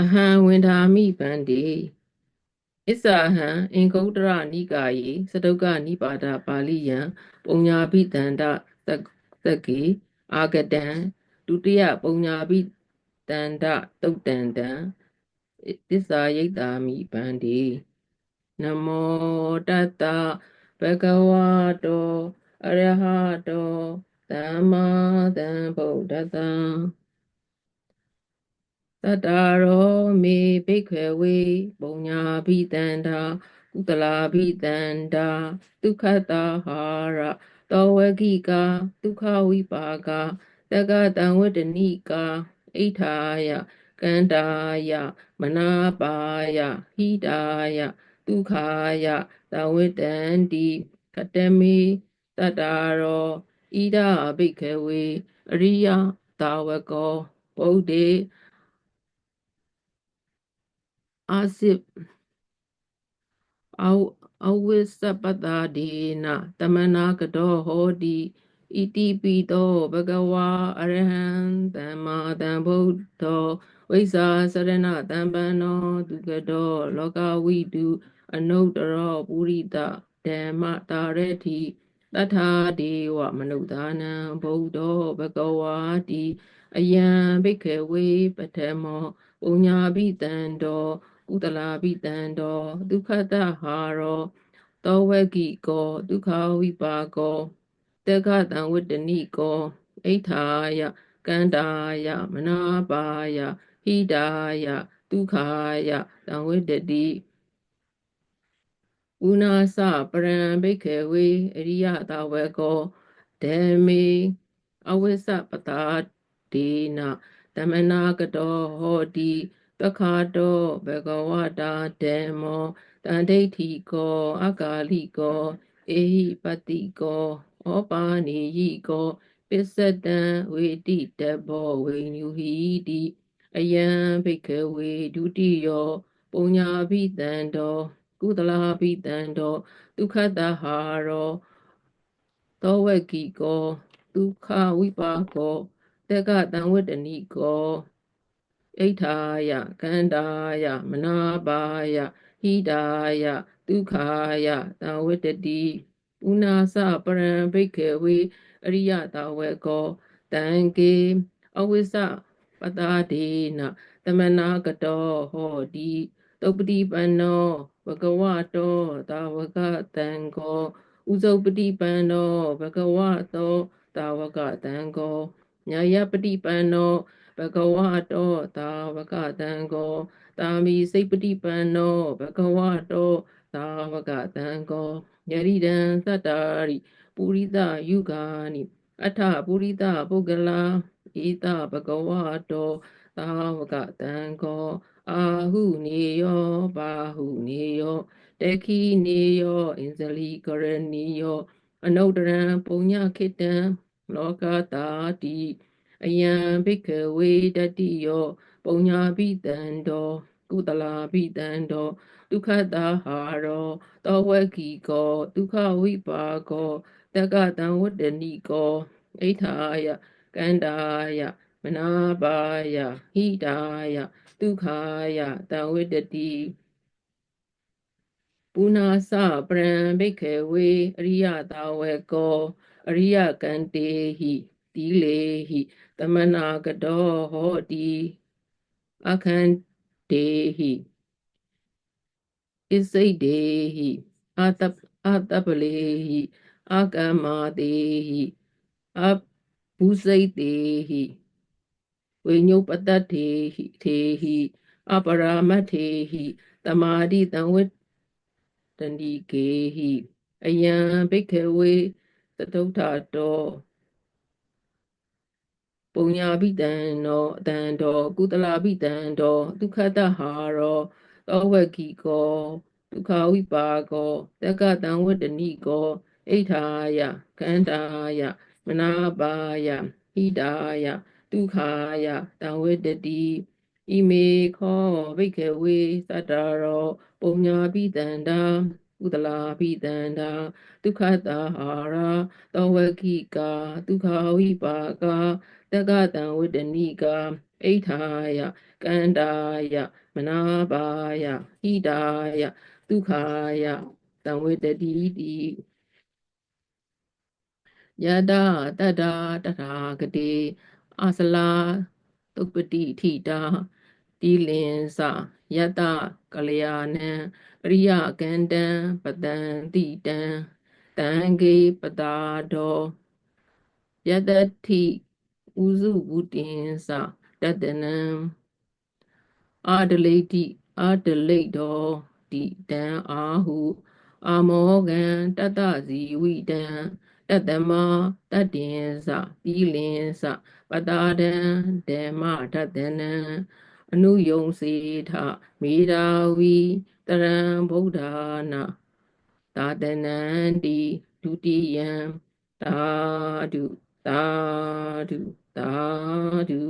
အဟံဝန္ဒာမိဗန္တိအစ္ဆာဟံအင်္ဂုတ္တရနိကာယေသတုကနိပါဒပါဠိယံပုံညာပိတန္တသက္ကေအာဂတံဒုတိယပုံညာပိတန္တတုတ်တန္တံသစ္စာယိတ်တာမိဗန္တိနမောတတ္တဘဂဝတောအရဟတောသမ္မာသမ္ဗုဒ္ဓ တ္တတတ္တရောမေဘိက္ခဝေပုံညာဘိတန္တာကုတလာဘိတန္တာဒုက္ခတာဟာရတောဝကိကာဒုက္ခဝိပါကတက္ကတံဝတ္တနိကာအိဋ္ဌာယကန္တာယမနာပါယဟိတာယဒုက္ခာယတဝိတန္တိကတမေတတ္တရောဣဒဘိက္ခဝေအရိယတာဝကောဗုဒ္ဓေ အာစိအဝအဝိသပတ္တာဒေနတမနာကတောဟောတိဣတိပိတောဘဂဝါအရဟံသမ္မာသမ္ဗုဒ္ဓောဝိဇာစရဏတံပန္နောဒုက္ကတောလောကဝိတုအနုတ္တရောပုရိတဓမ္မတာရတိတထာဒေဝမနုဿာနံဗုဒ္ဓောဘဂဝါတိအယံဘိက္ခဝေပထမောပုညာပိတံတော ကုတလာပိတံတောဒုက္ခတဟာရောသောဝကိကောဒုက္ခဝိပါကောတေကတံဝတ္တနိကောအိဋ္ဌာယကန္တာယမနာပါယဟိတာယဒုက္ခယတံဝတ္တတိဥနာစပရံဘိခေဝေအရိယတာဝေကောဓမ္မေအဝိစ္စပတာဒေနတမနာကတောဟောတိ တခါတောဘဂဝတာဒေမောတန်ဒိဋ္ဌိကောအကာလိကောအေဟိပတိကောဩပါနေယိကောပစ္စတံဝေတိတဘောဝိညုဟိတိအယံဘိကဝေဒုတိယောပုညာပိတံတောကုသလာပိတံတောဒုက္ခတဟာရောသောဝကိကောဒုက္ခဝိပါကောတက္ကတံဝတ္တနိကော ဣဋ္ဌာယကန္တာယမနာပါယဟိတာယဒုက္ခာယတံဝတ္တတိဥနာစပရံဘိက္ခေဝေအရိယတဝေကောတံကေအဝိစ္စပတာဒေနသမနာကတောဟောတိတုပတိပန္နောဘဂဝတောတာဝကတံကောဥဇုပတိပန္နောဘဂဝတောတာဝကတံကောညာယပတိပန္နော ဘဂဝတောတာဝကတံကောတာမီစိတ်ပတိပန္နောဘဂဝတောတာဝကတံကောယရိဒံသတ္တာရိပုရိသယုဂာနိအထပုရိသပုဂ္ဂလာဣတဘဂဝတောသာဝကတံကောအာဟုနေယောပါဟုနေယောတခိနေယောအင်ဇလီကရဏီယောအနုတရံပုညခိတံလောကတာတိ အယံဘိကဝေတတိယောပုညာပိတံတောကုတလာပိတံတောဒုက္ခတာဟာရောတောဝကိကောဒုက္ခဝိပါကောတက္ကတံဝတ္တနိကောဣဋ္ဌာယကန္တာယမနာပါယဟိတာယဒုက္ခာယတံဝတ္တတိပုနာစပရံဘိခေဝေအရိယတာဝေကော အရိယကံတေဟိ တိလေဟိတမနာကတောဟောတိအခန္တေဟိဣစိတ်တေဟိအာတအာတပလေဟိအာကမ္မာတေဟိအဘုစိတ်တေဟိဝိညုပတ္တေဟိထေဟိအပရာမတ်ထေဟိတမာတိတံဝတ္တဏိကေဟိအယံဘိက္ခဝေသတုထတော ပုံညာပိတံနောအတံတော်ကုသလာပိတံတော်ဒုက္ခတဟာရောသောဝကိကောဒုက္ခဝိပါကောတက္ကတံဝတ္တနိကောဣဋ္ဌာယကန္တာယမနာပါယဟိတာယဒုက္ခာယတံဝတ္တတိဣမေခောဘိက္ခဝေသတ္တရောပုံညာပိတံတာ ကုသလာပိတံတာဒုက္ခတာဟာရာသောဝကိကာဒုက္ခဝိပါကာတက္ကတံဝတ္တနိကာအိဋ္ဌာယကန္တာယမနာပါယဟိတာယဒုက္ခယသံဝေတတိတိယတတတတထာဂတိအစလာသုပတိထိတာတိလင်္စယတကလျာဏံ ပရိယကန္တံပတံတိတံတံဂေပတာဒောယတတိဥစုဝုတင်္စတတနံအာဒလိတိအာဒလိတောတိတံအာဟုအာမောကံတတဇီဝိတံတတမတတ္တင်္စတိလင်္စပတာဒံဓမ္မတတနံ အနုယုံစေထမေရာဝီတရံဗုဒ္ဓနာသာတနံတိဒုတိယံသာဓုသာဓုသာဓု